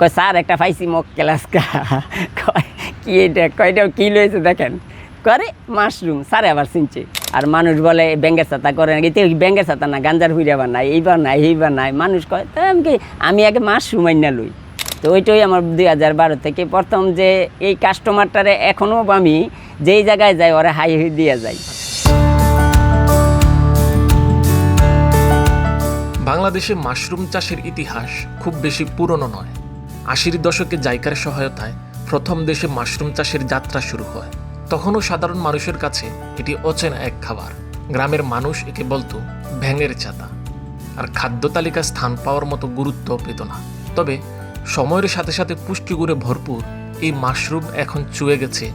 কয়, স্যার, একটা পাইছি মক ক্লাস কয়, কি এটা? কয়টা কি লয়েছে দেখেন? করে মাশরুম, স্যার আবার চিনছে। আর মানুষ বলে ব্যাঙ্গের ছাতা করে নাকি? তো ব্যাঙ্গের ছাতা না, গাঞ্জার হুইরা বানাই এইবার নাই এইবার নাই মানুষ কয়, তো আমি কি, আমি আগে মাশরুম আইনা লই। তো ওইটাই আমার দুই হাজার বারো থেকে প্রথম যে এই কাস্টমারটারে এখনও আমি যেই জায়গায় যাই, ওরা হাই হুই দিয়ে যাই। বাংলাদেশে মাশরুম চাষের ইতিহাস খুব বেশি পুরনো নয়। আশির দশকে জাইকার সহায়তায় প্রথম দেশে মাশরুম চাষের যাত্রা শুরু হয়। তখনও সাধারণ মানুষের কাছে এটি অচেনা এক খাবার। গ্রামের মানুষ একে বলতো, ভ্যাঙের চাতা। আর খাদ্য তালিকায় স্থান পাওয়ার মতো গুরুত্ব পেত না। তবে সময়ের সাথে সাথে পুষ্টিগুণে ভরপুর এই মাশরুম এখন চুয়ে গেছে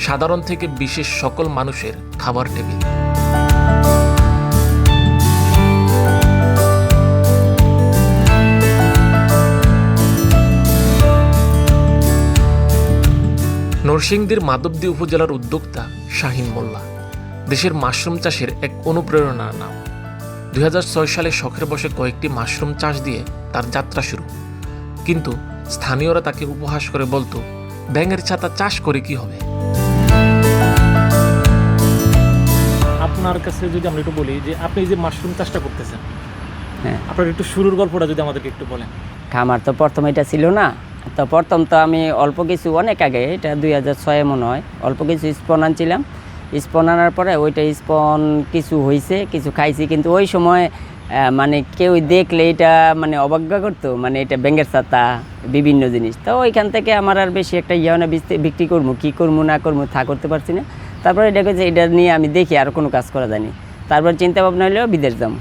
সাধারণ থেকে বিশেষ সকল মানুষের খাবার টেবিল। নরসিংদীর মাধবদী উপজেলার উদ্যোক্তা শাহিন মোল্লা। দেশের মাশরুম চাষের এক অনুপ্রেরণার নাম। দুই হাজার ছয় সালে শখের বসে কয়েকটি মাশরুম চাষ দিয়ে তার যাত্রা শুরু। কিন্তু স্থানীয়রা তাকে উপহাস করে বলতো ব্যাঙের ছাতা চাষ করে কি হবে? আপনার কাছে যদি আমরা একটু বলি যে আপনি এই যে মাশরুম চাষটা করতেছেন হ্যাঁ। আপনার একটু শুরুর গল্পটা যদি আমাদেরকে একটু বলেন। খামার তো প্রথমে এটা ছিল না তো প্রথম তো আমি অল্প কিছু, অনেক আগে, এটা দুই হাজার ছয়ে মনে হয়, অল্প কিছু স্পন আনছিলাম। স্পন আনার পরে ওইটা স্পন কিছু হয়েছে কিছু খাইছি, কিন্তু ওই সময় মানে কেউ দেখলে এটা মানে অবজ্ঞা করতো মানে এটা ব্যাঙ্গের ছাতা, বিভিন্ন জিনিস। তো ওইখান থেকে আমার আর বেশি একটা ইয়ে বিক্রি করব, কী করব, না করব থা করতে পারছি না। তারপরে এটাকে যে এটা নিয়ে আমি দেখি আর কোনো কাজ করা যায়নি। তারপর চিন্তা ভাবনা হলেও বিদেশ যাব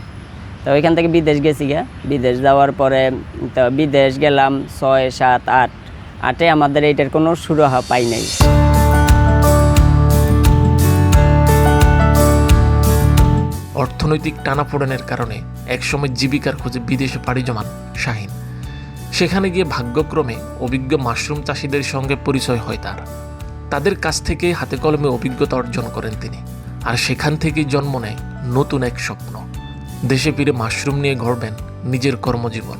তো ওইখান থেকে বিদেশ গেছি গা বিদেশ যাওয়ার পরে, তো বিদেশ গেলাম ছয়, সাত, আট। আটে আমাদের এইটার কোনো সুরাহা পাই নাই। অর্থনৈতিক টানাপোড়েনের কারণে একসময় জীবিকার খোঁজে বিদেশে পাড়ি জমান শাহিন। সেখানে গিয়ে ভাগ্যক্রমে অভিজ্ঞ মাশরুম চাষিদের সঙ্গে পরিচয় হয় তার। তাদের কাছ থেকে হাতে কলমে অভিজ্ঞতা অর্জন করেন তিনি। আর সেখান থেকেই জন্ম নেয় নতুন এক স্বপ্ন। দেশে ফিরে মাশরুম নিয়ে গড়বেন নিজের কর্মজীবন।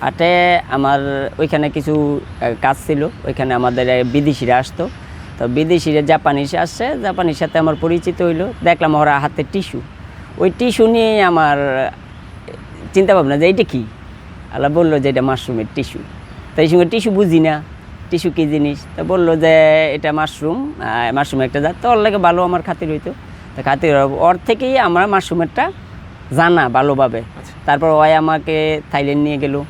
আটে আমার ওইখানে কিছু কাজ ছিল। ওইখানে আমাদের বিদেশিরা আসতো। তো বিদেশিরা জাপানিস আসছে। জাপানির সাথে আমার পরিচিত হইল। দেখলাম ওরা হাতে টিস্যু। ওই টিস্যু নিয়ে আমার চিন্তা ভাবনা যে এইটা কী? আল্লাহ বলল যে এটা মাশরুমের টিস্যু। তো এই সঙ্গে টিস্যু বুঝি না। টিস্যু কী জিনিস? তো বলল যে এটা মাশরুম মাশরুমের একটা জাত। তো ওর লাগে ভালো আমার খাতির হইতো। তো খাতির ওর থেকেই আমার মাশরুমেরটা জানা ভালোভাবে। তারপর ওই আমাকে থাইল্যান্ড নিয়ে গেল।